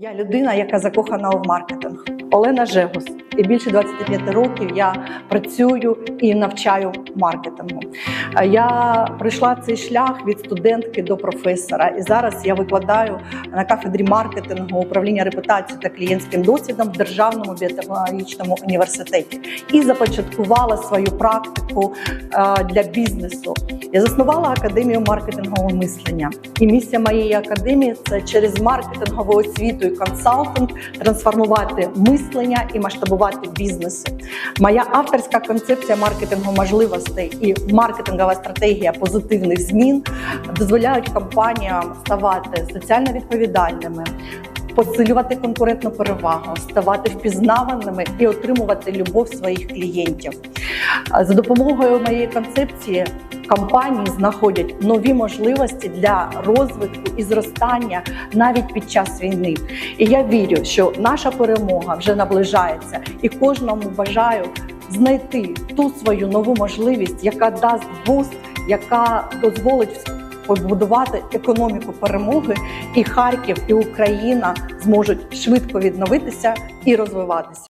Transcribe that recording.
Я людина, яка закохана в маркетинг. Олена Жегус. І більше 25 років я працюю і навчаю маркетингу. Е, Я пройшла цей шлях від студентки до професора, і зараз я викладаю на кафедрі маркетингу, управління репутацією та клієнтським досвідом в Державному біотехнологічному університеті і започаткувала свою практику е, для бізнесу. Я заснувала академію маркетингового мислення. І місія моєї академії це через маркетингову освіту і консалтинг трансформувати мислення і масштабувати бізнеси. Моя авторська концепція маркетингу можливостей і маркетингова стратегія позитивних змін дозволяють компаніям ставати соціально відповідальними. Посилювати конкурентну перевагу, ставати впізнаваними і отримувати любов своїх клієнтів. За допомогою моєї концепції компанії знаходять нові можливості для розвитку і зростання навіть під час війни. І я вірю, що наша перемога вже наближається, і кожному бажаю знайти ту свою нову можливість, яка дасть буст, яка дозволить побудувати економіку перемоги, і Харків, і Україна зможуть швидко відновитися і розвиватися.